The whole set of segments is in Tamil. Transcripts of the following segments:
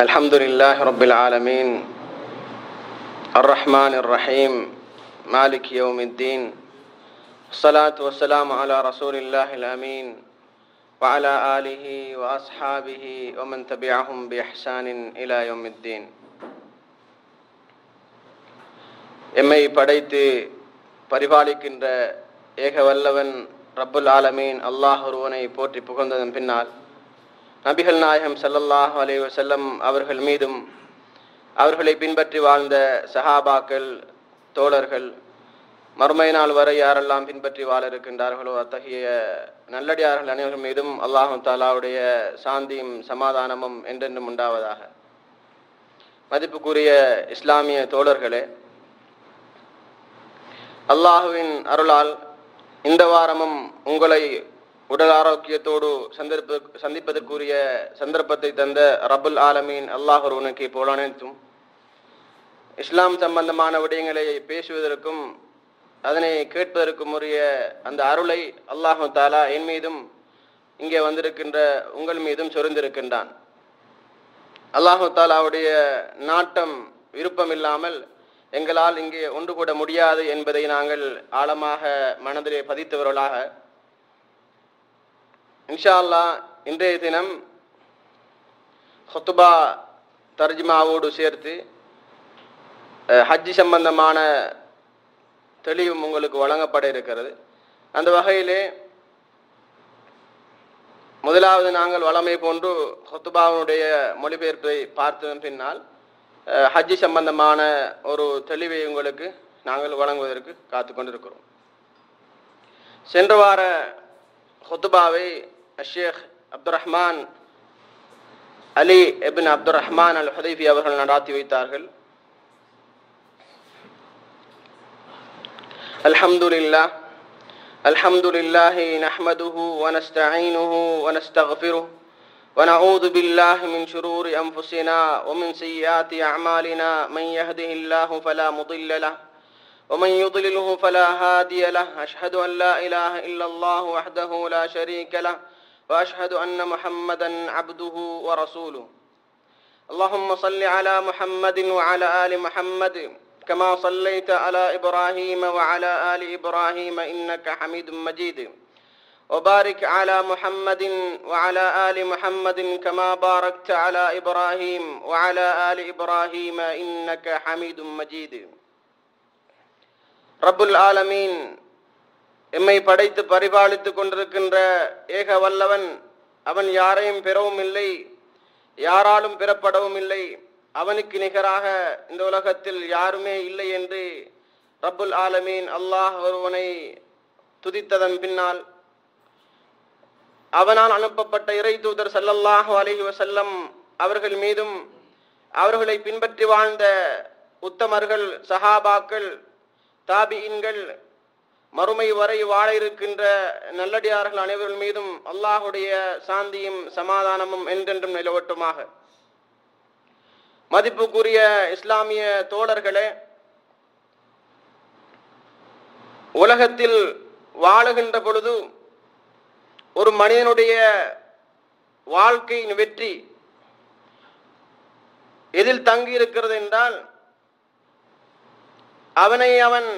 الحمد لله رب العالمين الرحمن الرحيم مالك يوم الدين الصلاة والسلام على رسول الله الأمين وعلى آله وأصحابه ومن تبعهم بإحسان إلى يوم الدين எம்மை படைத்து பரிபாலிக்கின்ற ஏக வல்லவன் ரப்புல் ஆலமீன் அல்லாஹ் ஒருவனை போற்றி புகழ்ந்ததன் பின்னால் நபிகள் நாயகம் சல்லல்லாஹ் அலைஹி வசல்லம் அவர்கள் மீதும் அவர்களை பின்பற்றி வாழ்ந்த சஹாபாக்கள் தோழர்கள் மறுமை நாள் வரை யாரெல்லாம் பின்பற்றி வாழ இருக்கின்றார்களோ அத்தகைய நல்லடியார்கள் அனைவர்கள் மீதும் அல்லாஹு தாலாவுடைய சாந்தியும் சமாதானமும் என்றென்றும் உண்டாவதாக. மதிப்புக்குரிய இஸ்லாமிய தோழர்களே அல்லாஹுவின் அருளால் இந்த வாரமும் உங்களை உடல் ஆரோக்கியத்தோடு சந்தர்ப்ப சந்திப்பதற்குரிய சந்தர்ப்பத்தை தந்த ரபுல் ஆலமீன் அல்லாஹருவனுக்கு போல் அனைத்தும். இஸ்லாம் சம்பந்தமான விடயங்களை பேசுவதற்கும் அதனை கேட்பதற்கும் உரிய அந்த அருளை அல்லாஹு தாலா என் மீதும் இங்கே வந்திருக்கின்ற உங்கள் மீதும் சொரிந்திருக்கின்றான். அல்லாஹு தாலாவுடைய நாட்டம் விருப்பம் இல்லாமல் எங்களால் இங்கே ஒன்று கூட முடியாது என்பதை நாங்கள் ஆழமாக மனதிலே பதித்தவர்களாக இன்ஷா அல்லா இன்றைய தினம் ஹொத்துபா தர்ஜிமாவோடு சேர்த்து ஹஜ்ஜி சம்பந்தமான தெளிவும் உங்களுக்கு வழங்கப்பட இருக்கிறது. அந்த வகையிலே முதலாவது நாங்கள் வளமை போன்று ஹொத்துபாவினுடைய மொழிபெயர்ப்பை பார்த்ததன் பின்னால் ஹஜ்ஜி சம்பந்தமான ஒரு தெளிவை உங்களுக்கு நாங்கள் வழங்குவதற்கு காத்து கொண்டிருக்கிறோம் சென்ற வார ஹொத்துபாவை الشيخ عبد الرحمن அலி எபின் அப்துல் ரஹ்மான் அல் ஹுதைஃபி அவர்கள் நடாத்தி வைத்தார்கள் الحمد لله الحمد لله نحمده ونستعينه ونستغفره ونعوذ بالله من شرور أنفسنا ومن سيئات أعمالنا. من يهده الله فلا مضل له ومن يضلله فلا هادي له. أشهد أن لا إله إلا الله وحده لا شريك له وأشهد أن محمدا عبده ورسوله. اللهم صل على محمد وعلى آل محمد كما صليت على إبراهيم وعلى آل إبراهيم إنك حميد مجيد. وبارك على محمد وعلى آل محمد كما باركت على إبراهيم وعلى آل إبراهيم إنك حميد مجيد. رب العالمين எம்மை படைத்து பரிபாலித்து கொண்டிருக்கின்ற ஏக வல்லவன் அவன் யாரையும் பெறவும் இல்லை யாராலும் பெறப்படவும் இல்லை. அவனுக்கு நிகராக இந்த உலகத்தில் யாருமே இல்லை என்று ரப்புல் ஆலமீன் அல்லாஹ் ஒருவனை துதித்ததன் பின்னால் அவனால் அனுப்பப்பட்ட இறை தூதர் சல்லல்லாஹு அலஹி வசல்லம் அவர்கள் மீதும் அவர்களை பின்பற்றி வாழ்ந்த உத்தமர்கள் சஹாபாக்கள் தாபியின்கள் மறுமை வரை வாழ இருக்கின்ற நல்லடியார்கள் அனைவர்கள் மீதும் அல்லாஹுடைய சாந்தியும் சமாதானமும் என்றென்றும் நிலவட்டுமாக. மதிப்புக்குரிய இஸ்லாமிய தோழர்களே உலகத்தில் வாழுகின்ற பொழுது ஒரு மனிதனுடைய வாழ்க்கையின் வெற்றி எதில் தங்கி இருக்கிறது என்றால் அவனை அவன்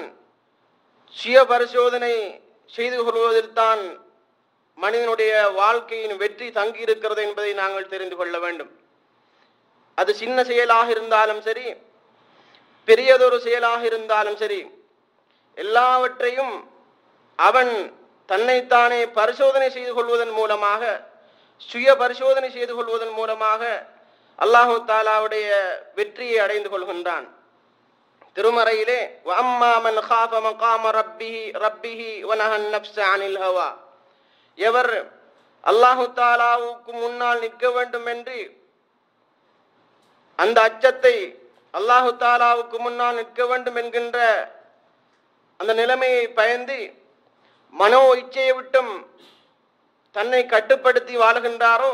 சுய பரிசோதனை செய்து கொள்வதில் தான் மனிதனுடைய வாழ்க்கையின் வெற்றி தங்கி இருக்கிறது என்பதை நாங்கள் தெரிந்து கொள்ள வேண்டும். அது சின்ன செயலாக இருந்தாலும் சரி பெரியதொரு செயலாக இருந்தாலும் சரி எல்லாவற்றையும் அவன் தன்னைத்தானே பரிசோதனை செய்து கொள்வதன் மூலமாக சுய பரிசோதனை செய்து கொள்வதன் மூலமாக அல்லாஹு தாலாவுடைய வெற்றியை அடைந்து கொள்கின்றான். திருமறையிலே அம்மாமன் காஃப மகாம ரப்பிஹி ரப்பிஹி வனஹன் நப்ச அனில் ஹவா. எவர் அல்லாஹு தாலாவுக்கு முன்னால் நிற்க வேண்டும் என்று அந்த அச்சத்தை அல்லாஹு தாலாவுக்கு முன்னால் நிற்க வேண்டும் என்கின்ற அந்த நிலைமையை பயந்து மனோ இச்சையை விட்டும் தன்னை கட்டுப்படுத்தி வாழுகின்றாரோ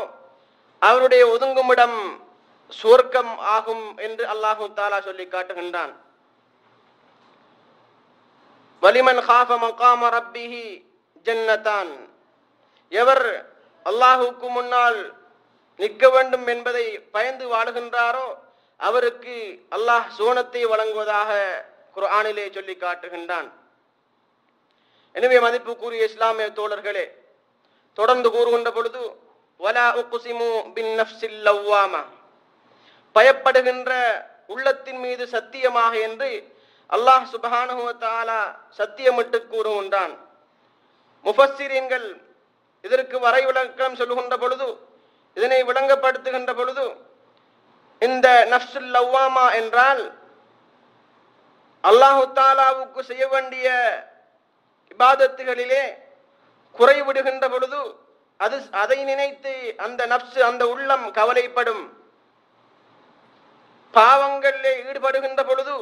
அவருடைய ஒதுங்குமிடம் சுவர்க்கம் ஆகும் என்று அல்லாஹு தாலா சொல்லி காட்டுகின்றான். வலிமன் ஹாஃப மகாம ரப்பிஹி ஜன்னதான் எவர் அல்லாஹுக்கு முன்னால் நிற்க வேண்டும் என்பதை பயந்து வாழுகின்றாரோ அவருக்கு அல்லாஹ் சோனத்தை வழங்குவதாக குர்ஆனிலே சொல்லி காட்டுகின்றான். எனவே மதிப்புக்குரிய இஸ்லாமிய தோழர்களே தொடர்ந்து கூறுகின்ற பொழுது வலா உக்குசிமு பின் நஃப்ஸில் லவ்வாமா? பயப்படுகின்ற உள்ளத்தின் மீது சத்தியமாக என்று அல்லாஹ் சுபஹானுவத்தாலா சத்தியமிட்டு கூறும் சத்தியமிட்டு கூறுகின்றான். முஃபஸ்ஸிரீன்கள் இதற்கு வரை விளக்கம் சொல்லுகின்ற பொழுது இதனை விளங்கப்படுத்துகின்ற பொழுது இந்த நஃப்ஸுல் லவ்வாமா என்றால் அல்லாஹு தாலாவுக்கு செய்ய வேண்டிய இபாதத்துகளிலே குறைவிடுகின்ற பொழுது அது அதை நினைத்து அந்த நப்சு அந்த உள்ளம் கவலைப்படும். பாவங்களிலே ஈடுபடுகின்ற பொழுது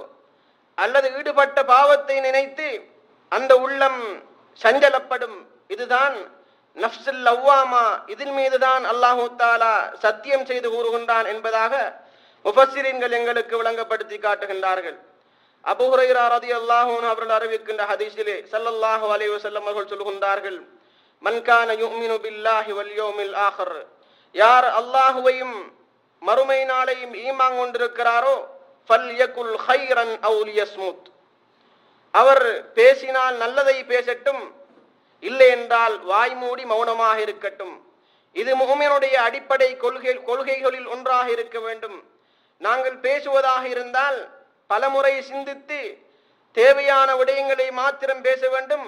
அல்லது ஈடுபட்ட பாவத்தை நினைத்து அந்த உள்ளம் சஞ்சலப்படும். இதுதான் நஃப்சுல் லவ்வாமா. இதன் மீதுதான் அல்லாஹு தாலா சத்தியம் செய்து கூறுகின்றான் என்பதாக முஃபஸ்ஸிரீன்கள் எங்களுக்கு விளங்கப்படுத்தி காட்டுகின்றார்கள். அபுஹுரைரா ரதி ரலியல்லாஹு அவர்கள் அறிவிக்கின்ற ஹதீஸிலே சல்லல்லாஹு அலைஹி வஸல்லம் அவர்கள் சொல்கின்றார்கள் மன்கான யுமினு பில்லாஹி வல் யௌமில் ஆஹர். யார் அல்லாஹுவையும் மறுமை நாளையும் ஈமாங் கொண்டிருக்கிறாரோ ஃபல்யகுல் ஹைரன் அவுலியஸ்முத் அவர் பேசினால் நல்லதை பேசட்டும். இல்லை என்றால் வாய்மூடி மௌனமாக இருக்கட்டும். இது முகமனுடைய அடிப்படை கொள்கை கொள்கைகளில் ஒன்றாக இருக்க வேண்டும். நாங்கள் பேசுவதாக இருந்தால் பலமுறை சிந்தித்து தேவையான விடயங்களை மாத்திரம் பேச வேண்டும்.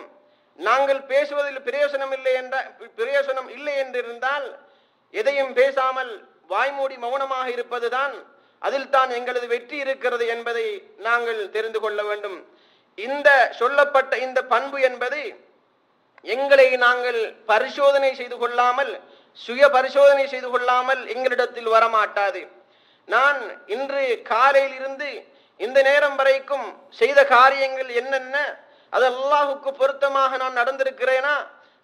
நாங்கள் பேசுவதில் பிரயோசனம் இல்லை என்ற பிரயோசனம் இல்லை என்றிருந்தால் எதையும் பேசாமல் வாய்மூடி மௌனமாக இருப்பதுதான் அதில் தான் எங்களது வெற்றி இருக்கிறது என்பதை நாங்கள் தெரிந்து கொள்ள வேண்டும். இந்த சொல்லப்பட்ட இந்த பண்பு என்பது எங்களை நாங்கள் பரிசோதனை செய்து கொள்ளாமல் சுய பரிசோதனை செய்து கொள்ளாமல் எங்களிடத்தில் வரமாட்டாது. நான் இன்று காலையில் இருந்து இந்த நேரம் வரைக்கும் செய்த காரியங்கள் என்னென்ன அது அல்லாஹுக்கு பொருத்தமாக நான் நடந்திருக்கிறேனா?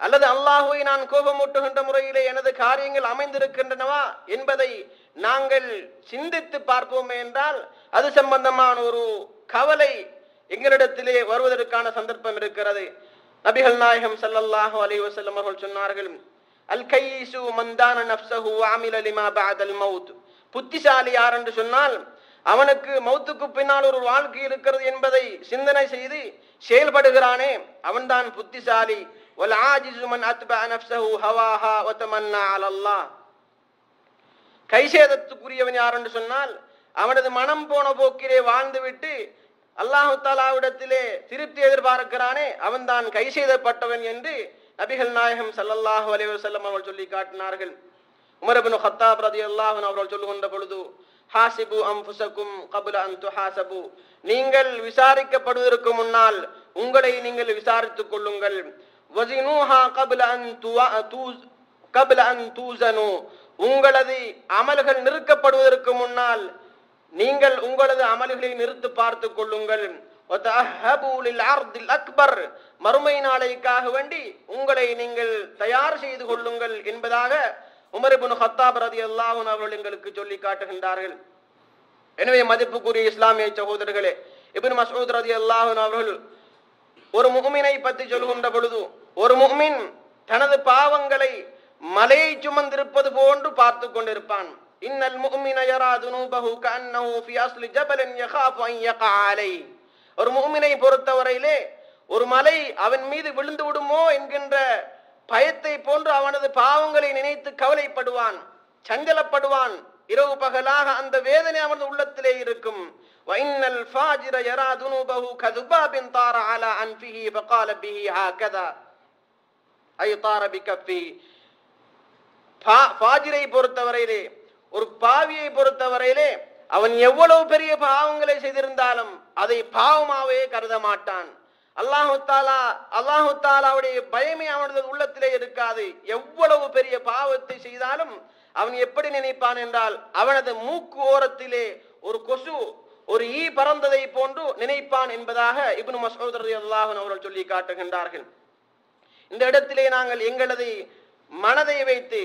அல்லது அல்லாஹுவை நான் கோபமூட்டுகின்ற முறையிலே எனது காரியங்கள் அமைந்திருக்கின்றனவா என்பதை நாங்கள் சிந்தித்து பார்ப்போமே என்றால் அது சம்பந்தமான ஒரு கவலை எங்களிடத்திலே வருவதற்கான சந்தர்ப்பம் இருக்கிறது. நபிகள் நாயகம் சல்லல்லாஹு அலி வசல்லம் அவர்கள் சொன்னார்கள் அல் கையிசு மந்தான நப்சஹு ஆமில் அலிமா பாதல் மவுத் புத்திசாலி யார் என்று சொன்னால் அவனுக்கு மௌத்துக்கு பின்னால் ஒரு வாழ்க்கை இருக்கிறது என்பதை சிந்தனை செய்து செயல்படுகிறானே அவன்தான் புத்திசாலி. வல் ஆஜிசு கைசேதத்துக்குரியவன் யார் என்று சொன்னால் அவனது மனம் போன போக்கிலே வாழ்ந்துவிட்டு அல்லாஹு தாலாவிடத்திலே திருப்தி எதிர்பார்க்கிறானே அவன்தான் கை செய்தப்பட்டவன் என்று நபிகள் நாயகம் சல்லல்லாஹு அலைஹி வஸல்லம் அவர்கள் சொல்லி காட்டினார்கள். உமரபின் ஹத்தாப் ரதி அல்லாஹன் அவர்கள் சொல்லுகின்ற பொழுது ஹாசிபு அம் அன்ஃபுஸக்கும் கபுல அன் துஹாசபு. நீங்கள் விசாரிக்கப்படுவதற்கு முன்னால் உங்களை நீங்கள் விசாரித்துக் கொள்ளுங்கள். வசினூஹா கபில அன் துவா தூஸ் கபில அன் உங்களது அமல்கள் நிறுக்கப்படுவதற்கு முன்னால் நீங்கள் உங்களது அமல்களை நிறுத்து பார்த்து கொள்ளுங்கள். அக்பர். மறுமை நாளைக்காக வேண்டி உங்களை நீங்கள் தயார் செய்து கொள்ளுங்கள் என்பதாக உமரிபுன் ஹத்தாப் ரதி அல்லாஹன் அவர்கள் எங்களுக்கு சொல்லி காட்டுகின்றார்கள். எனவே மதிப்புக்குரிய இஸ்லாமிய சகோதரர்களே இபின் மசூத் ரதி அல்லாஹன் அவர்கள் ஒரு முகமினை பற்றி சொல்கின்ற பொழுது ஒரு முக்மின் தனது பாவங்களை மலையை சுமந்திருப்பது போன்று பார்த்து கொண்டிருப்பான். இன்னல் முக்மின யரா துனூபஹு கன்னஹு ஃபி அஸ்லி ஜபலன் யகாஃபு அன் யகா அலை. ஒரு முக்மினை பொறுத்தவரையிலே ஒரு மலை அவன் மீது விழுந்து விடுமோ என்கின்ற பயத்தை போன்று அவனது பாவங்களை நினைத்து கவலைப்படுவான் சஞ்சலப்படுவான். இரவு பகலாக அந்த வேதனை அவனது உள்ளத்திலே இருக்கும். வைன்னல் ஃபாஜிர யரா துனூபஹு கதுபா பின் தாரா அலா அன்ஃபிஹி ஃபகால பிஹி ஹாகதா. பொறுத்தவரையிலே ஒரு பாவியை பொறுத்தவரையிலே அவன் எவ்வளவு பெரிய பாவங்களை செய்திருந்தாலும் அதை பாவமாவே கருத மாட்டான். அல்லாஹுத்தாலா தாலா பயமே அவனது உள்ளத்திலே இருக்காது. எவ்வளவு பெரிய பாவத்தை செய்தாலும் அவன் எப்படி நினைப்பான் என்றால் அவனது மூக்கு ஓரத்திலே ஒரு கொசு ஒரு ஈ பறந்ததை போன்று நினைப்பான் என்பதாக இப்னு மசோதர் அல்லாஹன் அவர்கள் சொல்லி காட்டுகின்றார்கள். இந்த இடத்திலே நாங்கள் எங்களது மனதை வைத்து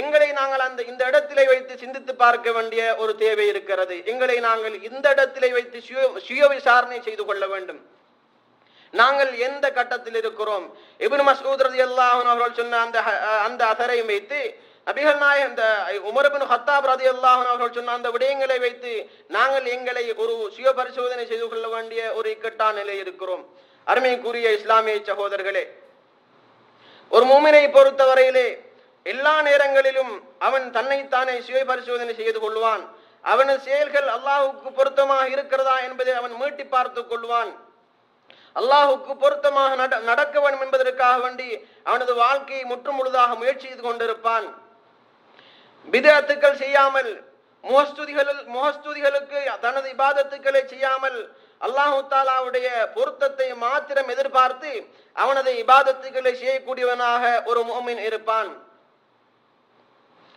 எங்களை நாங்கள் அந்த இந்த இடத்திலே வைத்து சிந்தித்து பார்க்க வேண்டிய ஒரு தேவை இருக்கிறது. எங்களை நாங்கள் இந்த இடத்திலே வைத்து சுய சுய விசாரணை செய்து கொள்ள வேண்டும். நாங்கள் எந்த கட்டத்தில் இருக்கிறோம்? இபின் மஸ்ஊத் ரலியல்லாஹு அவர்கள் சொன்ன அந்த அந்த அசரையும் வைத்து நபிகள் நாயகம் இந்த உமரபின் ஹத்தாப் ரதி அவர்கள் சொன்ன அந்த விடயங்களை வைத்து நாங்கள் எங்களை ஒரு சுய பரிசோதனை செய்து கொள்ள வேண்டிய ஒரு இக்கட்டான நிலை இருக்கிறோம். அருமைக்குரிய இஸ்லாமிய சகோதரர்களே ஒரு மூமினை பொறுத்தவரையிலே எல்லா நேரங்களிலும் அவன் தன்னைத்தானே சுய பரிசோதனை செய்து கொள்வான். அவனது செயல்கள் அல்லாஹுக்கு பொருத்தமாக இருக்கிறதா என்பதை அவன் மீட்டி பார்த்துக் கொள்வான். அல்லாஹுக்கு பொருத்தமாக நட- நடக்க வேண்டும் என்பதற்காக வேண்டி அவனது வாழ்க்கையை முற்று முழுதாக முயற்சி செய்து கொண்டிருப்பான். விதத்துக்கள் செய்யாமல் முகஸ்துதிகள் முகஸ்துதிகளுக்கு தனது இபாதத்துக்களை செய்யாமல் அல்லாஹு தாலாவுடைய பொருத்தத்தை மாத்திரம் எதிர்பார்த்து அவனது இபாதத்துக்களை செய்யக்கூடியவனாக ஒரு மோமின் இருப்பான்.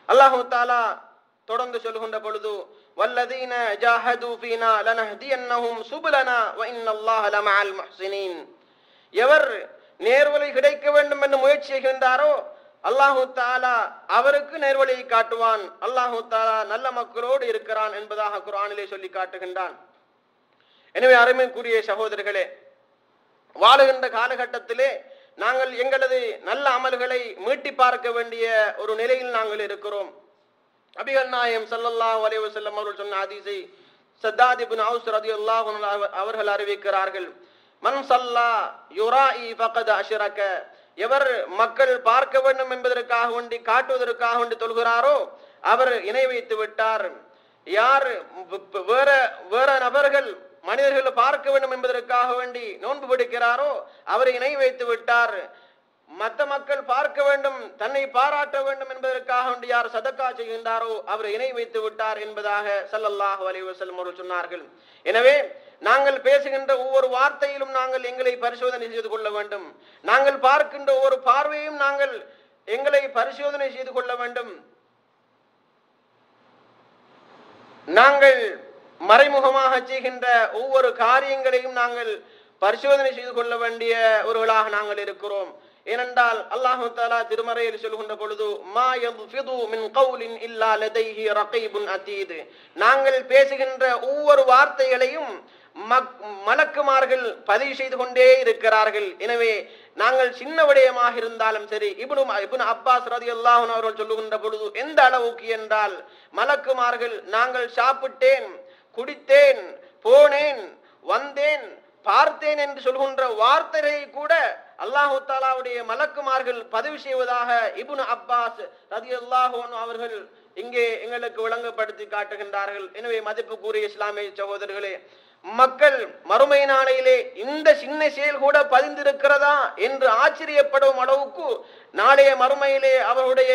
அல்லாஹு தாலா தொடர்ந்து சொல்கின்ற பொழுது வல்லதீன ஜாஹது ஃபீனா லனஹ்தியன்னஹும் சுபுலனா வ இன்னல்லாஹ லமஅல் முஹ்சினீன். எவர் நேர்வழி கிடைக்க வேண்டும் என்று முயற்சி செய்கின்றாரோ அல்லாஹு தாலா அவருக்கு நேர்வழியை காட்டுவான். அல்லாஹு தாலா நல்ல மக்களோடு இருக்கிறான் என்பதாக குரானிலே சொல்லி காட்டுகின்றான். எனவே அருமைக்குரிய சகோதரர்களே வாழுகின்ற காலகட்டத்திலே நாங்கள் எங்களது நல்ல அமல்களை மீட்டி பார்க்க வேண்டிய ஒரு நிலையில் நாங்கள் இருக்கிறோம். அபிகள் நாயம் சல்லல்லா வலைவு செல்லம் அவர்கள் சொன்ன அதிசை சத்தாதிபின் அவுஸ் ரதி அல்லாஹ் அவர்- அவர்கள் அறிவிக்கிறார்கள். மன் சல்லா இ பக்கத் ஆஷிராக்க எவர் மக்கள் பார்க்க வேண்டும் என்பதற்காக வேண்டி காட்டுவதற்காக வேண்டி தொழுகிறாரோ அவர் இணை வைத்து விட்டார். யார் வேற வேற நபர்கள் மனிதர்கள் பார்க்க வேண்டும் என்பதற்காக வேண்டி நோன்பு பிடிக்கிறாரோ அவரை இணை வைத்து விட்டார். மற்ற மக்கள் பார்க்க வேண்டும் தன்னை பாராட்ட வேண்டும் என்பதற்காக வேண்டி யார் சதக்கா செய்கின்றாரோ அவர் இணை வைத்து விட்டார் என்பதாக சல்லல்லாஹ் அலைஹி அவர்கள் சொன்னார்கள். எனவே நாங்கள் பேசுகின்ற ஒவ்வொரு வார்த்தையிலும் நாங்கள் எங்களை பரிசோதனை செய்து கொள்ள வேண்டும். நாங்கள் பார்க்கின்ற ஒவ்வொரு பார்வையும் நாங்கள் எங்களை பரிசோதனை செய்து கொள்ள வேண்டும். நாங்கள் மறைமுகமாக செய்கின்ற ஒவ்வொரு காரியங்களையும் நாங்கள் பரிசோதனை செய்து கொள்ள வேண்டிய ஒருவளாக நாங்கள் இருக்கிறோம். ஏனென்றால் அல்லாஹு தாலா திருமறையில் சொல்கின்ற பொழுது மா யல்ஃபிது மின் கவுலின் இல்லா லதைஹி ரகைபுன் அதீத். நாங்கள் பேசுகின்ற ஒவ்வொரு வார்த்தைகளையும் மக்- மலக்குமார்கள் பதிவு செய்து கொண்டே இருக்கிறார்கள். எனவே நாங்கள் சின்ன விடயமாக இருந்தாலும் சரி இப்னு இப்னு அப்பாஸ் ரதி அல்லாஹன் அவர்கள் சொல்லுகின்ற பொழுது எந்த அளவுக்கு என்றால் மலக்குமார்கள் நாங்கள் சாப்பிட்டேன் குடித்தேன் போனேன் வந்தேன் பார்த்தேன் என்று சொல்கின்ற வார்த்தையை கூட அல்லாஹு தாலாவுடைய மலக்குமார்கள் பதிவு செய்வதாக இபுன் அப்பாஸ் ரதியல்லாஹு அன்ஹு அவர்கள் இங்கே எங்களுக்கு விளங்கப்படுத்தி காட்டுகின்றார்கள். எனவே மதிப்புக்குரிய இஸ்லாமிய சகோதரர்களே மக்கள் மறுமை நாளையிலே இந்த சின்ன செயல் கூட பதிந்திருக்கிறதா என்று ஆச்சரியப்படும் அளவுக்கு நாளைய மறுமையிலே அவருடைய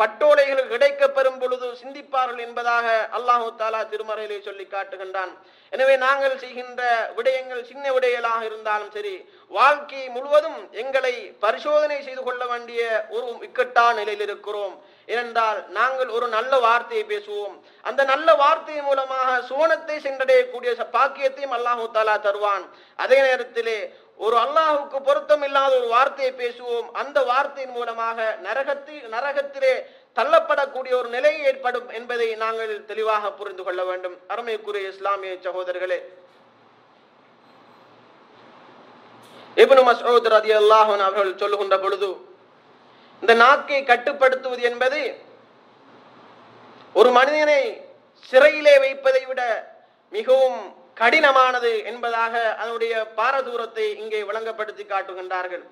பட்டோலைகள் கிடைக்கப்பெறும் பொழுது சிந்திப்பார்கள் என்பதாக அல்லாஹு தாலா திருமறையிலே சொல்லி காட்டுகின்றான். எனவே நாங்கள் செய்கின்ற விடயங்கள் சின்ன விடயங்களாக இருந்தாலும் சரி வாழ்க்கை முழுவதும் எங்களை பரிசோதனை செய்து கொள்ள வேண்டிய ஒரு இக்கட்டான நிலையில் இருக்கிறோம். ஏனென்றால் நாங்கள் ஒரு நல்ல வார்த்தையை பேசுவோம். அந்த நல்ல வார்த்தையின் மூலமாக சுவனத்தை சென்றடையக்கூடிய ச- பாக்கியத்தையும் அல்லாஹு தாலா தருவான். அதே நேரத்திலே ஒரு அல்லாஹுக்கு பொருத்தம் இல்லாத ஒரு வார்த்தையை பேசுவோம். அந்த வார்த்தையின் மூலமாக நரகத்தில் நரகத்திலே தள்ளப்படக்கூடிய ஒரு நிலை ஏற்படும் என்பதை நாங்கள் தெளிவாக புரிந்து கொள்ள வேண்டும். அருமைக்குரிய இஸ்லாமிய சகோதரர்களே. இப்னு மஸ்ஊத் அதி அல்லாஹன் அவர்கள் சொல்லுகின்ற பொழுது இந்த நாக்கை கட்டுப்படுத்துவது என்பது ஒரு மனிதனை சிறையிலே வைப்பதை விட மிகவும் கடினமானது என்பதாக அதனுடைய பாரதூரத்தை இங்கே விளங்கப்படுத்தி காட்டுகின்றார்கள்.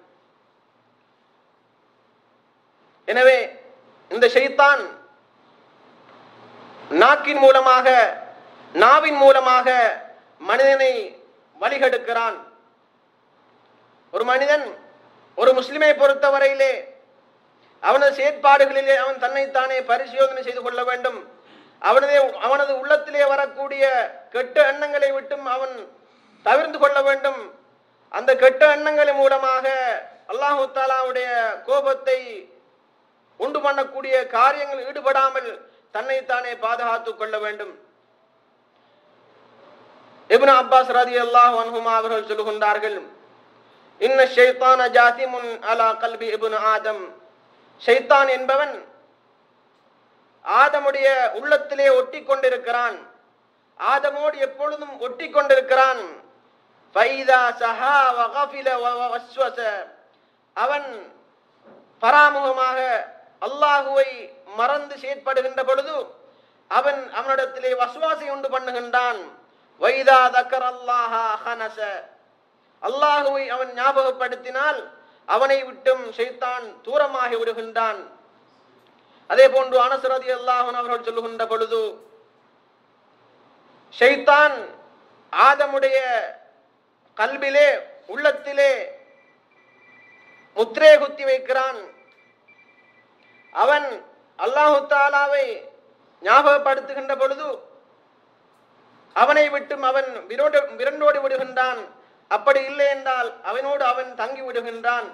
எனவே இந்த ஷைத்தான் நாக்கின் மூலமாக நாவின் மூலமாக மனிதனை வழிகெடுக்கிறான். ஒரு மனிதன் ஒரு முஸ்லிமை பொறுத்தவரையிலே அவனது செயற்பாடுகளிலே அவன் தன்னைத்தானே பரிசோதனை செய்து கொள்ள வேண்டும். அவனது அவனது உள்ளத்திலே வரக்கூடிய கெட்ட எண்ணங்களை விட்டும் அவன் தவிர்த்து கொள்ள வேண்டும். அந்த கெட்ட எண்ணங்களின் மூலமாக அல்லாஹு தாலாவுடைய கோபத்தை உண்டு பண்ணக்கூடிய காரியங்கள் ஈடுபடாமல் தன்னைத்தானே பாதுகாத்துக் கொள்ள வேண்டும். இப்னு அப்பாஸ் ரதி அல்லாஹ் அன்ஹுமா அவர்கள் சொல்லுகின்றார்கள் இன்ன ஷைத்தான ஜாசிமுன் அலா கல்வி இப்னு ஆதம். ஷைத்தான் என்பவன் ஆதமுடைய உள்ளத்திலே ஒட்டி கொண்டிருக்கிறான் ஆதமோடு எப்பொழுதும் ஒட்டி கொண்டிருக்கிறான் சஹா வ- வஸ்வச. அவன் பராமுகமாக அல்லாஹுவை மறந்து செயற்படுகின்ற பொழுது அவன் அவனிடத்திலே வசுவாசை உண்டு பண்ணுகின்றான். வைதா தக்கர் அல்லாஹா அல்லாஹுவை அவன் ஞாபகப்படுத்தினால் அவனை விட்டும் ஷைத்தான் தூரமாகி விடுகின்றான். அதே போன்று அனசரதி அல்லாஹன் அவர்கள் சொல்லுகின்ற பொழுது ஷைத்தான் ஆதமுடைய கல்விலே உள்ளத்திலே முத்திரே குத்தி வைக்கிறான். அவன் அல்லாஹு தாலாவை ஞாபகப்படுத்துகின்ற பொழுது அவனை விட்டும் அவன் விரோட விரண்டோடி விடுகின்றான். அப்படி இல்லை என்றால் அவனோடு அவன் தங்கி விடுகின்றான்.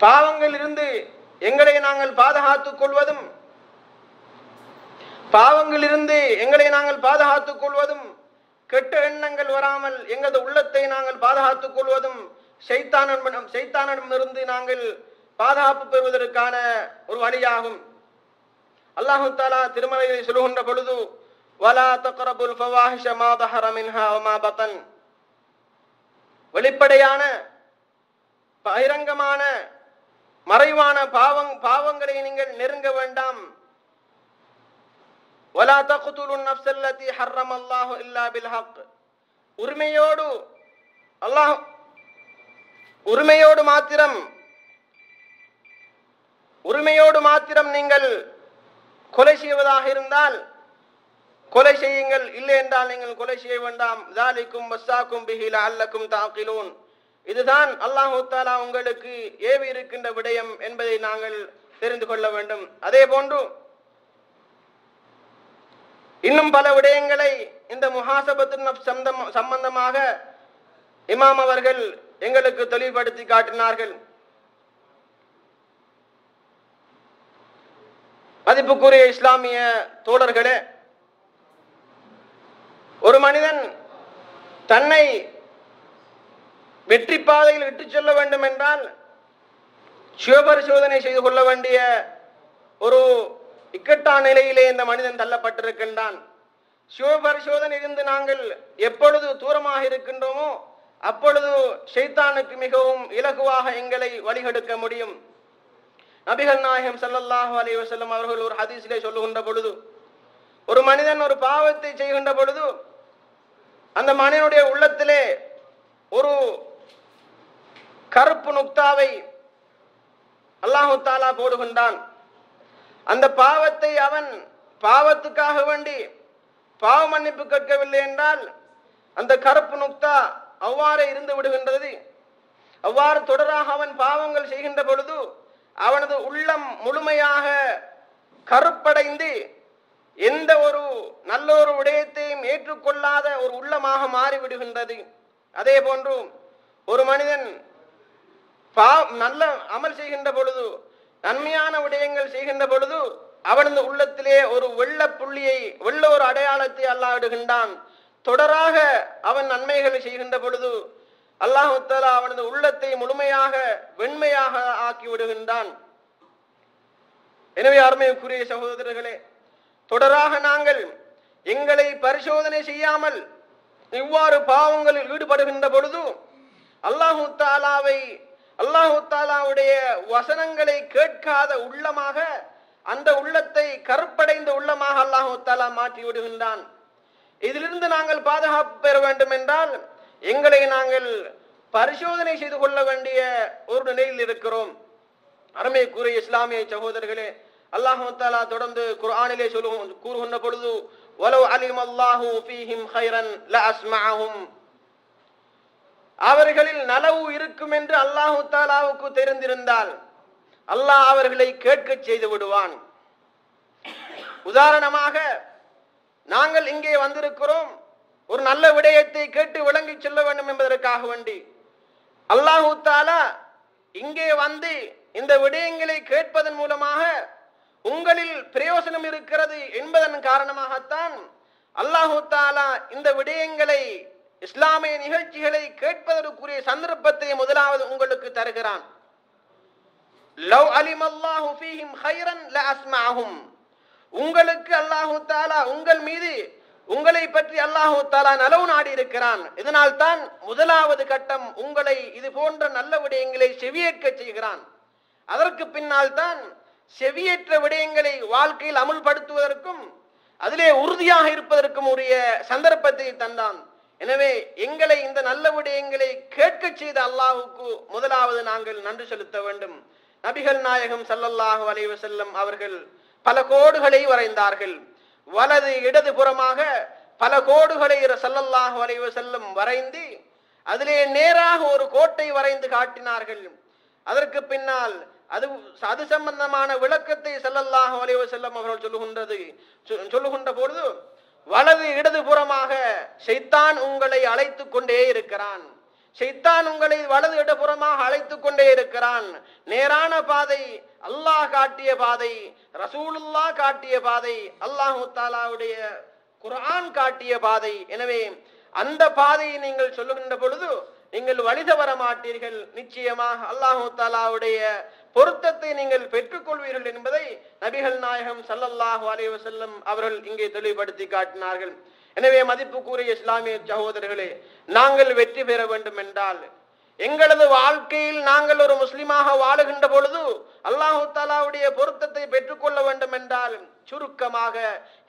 பாவங்கள் இருந்து எங்களை நாங்கள் பாதுகாத்துக் கொள்வதும் பாவங்கள் இருந்து எங்களை நாங்கள் பாதுகாத்துக் கொள்வதும் கெட்ட எண்ணங்கள் வராமல் எங்களது உள்ளத்தை நாங்கள் பாதுகாத்துக் கொள்வதும் சைத்தானிடம் சைத்தானிடமிருந்து நாங்கள் பாதுகாப்பு பெறுவதற்கான ஒரு வழியாகும். அல்லாஹு தாலா திருமலையை சொல்லுகின்ற பொழுது வலா தக்ரபுல் ஃபவாஹிஷ மா தஹர மின்ஹா வமா பதன் வெளிப்படையான பகிரங்கமான மறைவான பாவங் பாவங்களை நீங்கள் நெருங்க வேண்டாம். வலா தக்துலு நஃப்ஸ அல்லதி ஹர்ரம அல்லாஹு இல்லா பில் ஹக் உரிமையோடு அல்லாஹ் உரிமையோடு மாத்திரம் உரிமையோடு மாத்திரம் நீங்கள் கொலை செய்வதாக இருந்தால் கொலை செய்யுங்கள். இல்லை என்றால் நீங்கள் கொலை செய்ய வேண்டாம். ஜாலிக்கும் வஸ்ஸாக்கும் பிஹில அல்லக்கும் தாக்கிலூன் இதுதான் அல்லாஹு தாலா உங்களுக்கு ஏவி இருக்கின்ற விடயம் என்பதை நாங்கள் தெரிந்து கொள்ள வேண்டும். அதே போன்று இன்னும் பல விடயங்களை இந்த முஹாசபத்து சம்பந்தமாக இமாம் அவர்கள் எங்களுக்கு தெளிவுபடுத்தி காட்டினார்கள். மதிப்புக்குரிய இஸ்லாமிய தோழர்களே ஒரு மனிதன் தன்னை வெற்றி பாதையில் விட்டு செல்ல வேண்டும் என்றால் சிவபரிசோதனை செய்து கொள்ள வேண்டிய ஒரு இக்கட்டான நிலையிலே இந்த மனிதன் தள்ளப்பட்டிருக்கின்றான். சிவபரிசோதனை இருந்து நாங்கள் எப்பொழுது தூரமாக இருக்கின்றோமோ அப்பொழுது ஷைத்தானுக்கு மிகவும் இலகுவாக எங்களை வழிகெடுக்க முடியும். நபிகள் நாயகம் சல்லல்லாஹு அலைஹி வஸல்லம் அவர்கள் ஒரு ஹதீஸிலே சொல்லுகின்ற பொழுது ஒரு மனிதன் ஒரு பாவத்தை செய்கின்ற பொழுது அந்த மனிதனுடைய உள்ளத்திலே ஒரு கருப்பு நுக்தாவை அல்லாஹு தாலா போடுகின்றான். அந்த பாவத்தை அவன் பாவத்துக்காக வேண்டி பாவ மன்னிப்பு கேட்கவில்லை என்றால் அந்த கருப்பு நுக்தா அவ்வாறே இருந்து விடுகின்றது. அவ்வாறு தொடராக அவன் பாவங்கள் செய்கின்ற பொழுது அவனது உள்ளம் முழுமையாக கருப்படைந்து எந்த ஒரு நல்ல ஒரு விடயத்தையும் ஏற்றுக்கொள்ளாத ஒரு உள்ளமாக மாறிவிடுகின்றது. அதே போன்று ஒரு மனிதன் பா நல்ல அமல் செய்கின்ற பொழுது நன்மையான விடயங்கள் செய்கின்ற பொழுது அவனது உள்ளத்திலே ஒரு வெள்ள புள்ளியை வெள்ள ஒரு அடையாளத்தை அல்லாவிடுகின்றான் தொடராக அவன் நன்மைகளை செய்கின்ற பொழுது அல்லாஹுத்தாலா அவனது உள்ளத்தை முழுமையாக வெண்மையாக ஆக்கி விடுகின்றான். எனவே அருமைக்குரிய சகோதரர்களே தொடராக நாங்கள் எங்களை பரிசோதனை செய்யாமல் இவ்வாறு பாவங்களில் ஈடுபடுகின்ற பொழுது அல்லாஹு தாலாவை அல்லாஹு தாலாவுடைய வசனங்களை கேட்காத உள்ளமாக அந்த உள்ளத்தை கருப்படைந்த உள்ளமாக அல்லாஹு தாலா மாற்றி விடுகின்றான். இதிலிருந்து நாங்கள் பாதுகாப்பு பெற வேண்டும் என்றால் எங்களை நாங்கள் பரிசோதனை செய்து கொள்ள வேண்டிய ஒரு நிலையில் இருக்கிறோம். அருமை கூறிய இஸ்லாமிய சகோதரர்களே அல்லாஹாலா தொடர்ந்து குர்ஆனிலே சொல்லுவோம் கூறுகின்ற பொழுது வலவ் அலிம் அல்லாஹூ ஃபீஹிம் ஹைரன் லஅஸ்மஅஹும். அவர்களில் நலவு இருக்கும் என்று அல்லாஹு தாலாவுக்கு தெரிந்திருந்தால் அல்லாஹ் அவர்களை கேட்கச் செய்து விடுவான். உதாரணமாக நாங்கள் இங்கே வந்திருக்கிறோம் ஒரு நல்ல விடயத்தை கேட்டு விளங்கி செல்ல வேண்டும் என்பதற்காக வேண்டி. அல்லாஹு தாலா இங்கே வந்து இந்த விடயங்களை கேட்பதன் மூலமாக உங்களில் பிரயோசனம் இருக்கிறது என்பதன் காரணமாகத்தான் அல்லாஹு தாலா இந்த விடயங்களை இஸ்லாமிய நிகழ்ச்சிகளை கேட்பதற்குரிய சந்தர்ப்பத்தை முதலாவது உங்களுக்கு தருகிறான். லவ் அலிம் அல்லாஹு ஃபீஹிம் ஹைரன் லஅஸ்மஅஹும் உங்களுக்கு அல்லாஹு தாலா உங்கள் மீது உங்களை பற்றி அல்லாஹு தாலா நலவு நாடி இருக்கிறான். இதனால் தான் முதலாவது கட்டம் உங்களை இது போன்ற நல்ல விடயங்களை செவியேற்க செய்கிறான். அதற்கு பின்னால் தான் செவியேற்ற விடயங்களை வாழ்க்கையில் அமுல்படுத்துவதற்கும் அதிலே உறுதியாக இருப்பதற்கும் உரிய சந்தர்ப்பத்தை தந்தான். எனவே எங்களை இந்த நல்ல விடயங்களை கேட்க செய்த அல்லாஹுக்கு முதலாவது நாங்கள் நன்றி செலுத்த வேண்டும். நபிகள் நாயகம் சல்லல்லாஹு அலைவ செல்லம் அவர்கள் பல கோடுகளை வரைந்தார்கள். வலது இடது புறமாக பல கோடுகளை சல்லல்லாஹு அலைவ செல்லும் வரைந்து அதிலே நேராக ஒரு கோட்டை வரைந்து காட்டினார்கள். அதற்கு பின்னால் அது அது சம்பந்தமான விளக்கத்தை ஸல்லல்லாஹு வலைவ செல்லம் அவர்கள் சொல்லுகின்றது. சொ- சொல்லுகின்ற பொழுது வலது இடது புறமாக உங்களை அழைத்து கொண்டே இருக்கிறான். செய்தான் உங்களை வலது இடபுறமாக அழைத்து கொண்டே இருக்கிறான். நேரான பாதை அல்லாஹ் காட்டிய பாதை ரசூலுல்லா காட்டிய பாதை அல்லாஹு தாலாவுடைய குரான் காட்டிய பாதை. எனவே அந்த பாதையை நீங்கள் சொல்லுகின்ற பொழுது நீங்கள் வழி தவற மாட்டீர்கள். நிச்சயமாக அல்லாஹு தாலாவுடைய பொருத்தத்தை நீங்கள் பெற்றுக்கொள்வீர்கள் என்பதை நபிகள் நாயகம் சல்லல்லாஹு அலைவசல்லம் அவர்கள் இங்கே தெளிவுபடுத்தி காட்டினார்கள். எனவே மதிப்புக்குரிய இஸ்லாமிய சகோதரர்களே நாங்கள் வெற்றி பெற வேண்டும் என்றால் எங்களது வாழ்க்கையில் நாங்கள் ஒரு முஸ்லிமாக வாழுகின்ற பொழுது அல்லாஹு தாலாவுடைய பொருத்தத்தை பெற்றுக்கொள்ள வேண்டும் என்றால் சுருக்கமாக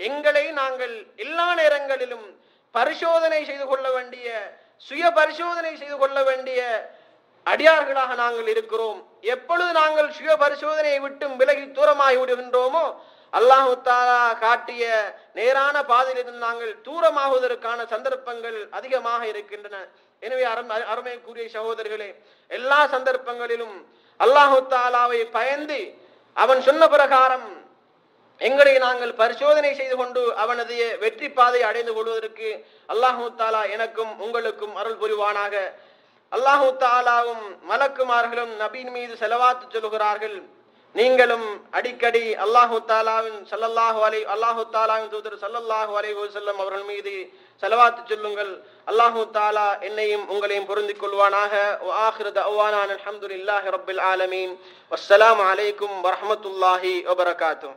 எங்களை நாங்கள் எல்லா நேரங்களிலும் பரிசோதனை செய்து கொள்ள வேண்டிய சுய பரிசோதனை செய்து கொள்ள வேண்டிய அடியார்களாக நாங்கள் இருக்கிறோம். எப்பொழுது நாங்கள் சுய பரிசோதனையை விட்டும் விலகி தூரமாகி விடுகின்றோமோ அல்லாஹு தாலா காட்டிய நேரான பாதையிலிருந்து நாங்கள் தூரமாகுவதற்கான சந்தர்ப்பங்கள் அதிகமாக இருக்கின்றன. எனவே அரும் கூறிய சகோதரர்களே எல்லா சந்தர்ப்பங்களிலும் அல்லாஹு தாலாவை பயந்து அவன் சொன்ன பிரகாரம் எங்களை நாங்கள் பரிசோதனை செய்து கொண்டு அவனது வெற்றி பாதை அடைந்து கொள்வதற்கு அல்லாஹு தாலா எனக்கும் உங்களுக்கும் அருள் புரிவானாக. அல்லாஹு தாலாவும் மலக்குமார்களும் நபீன் மீது செலவாத்து சொல்கிறார்கள் நீங்களும் அடிக்கடி அல்லாஹு தாலாவின் சல்லல்லாஹு அலை அல்லாஹு தாலாவின் தூதர் சல்லல்லாஹு அலை செல்லம் அவர்கள் மீது செலவாத்து சொல்லுங்கள். அல்லாஹு தாலா என்னையும் உங்களையும் பொருந்திக் கொள்வானாக. அஹமதுல்லாஹி தஅவானா ஆலமீன். வஸ்ஸலாமு அலைக்கும் வரமத்துல்லாஹி வபரகாத்துஹு.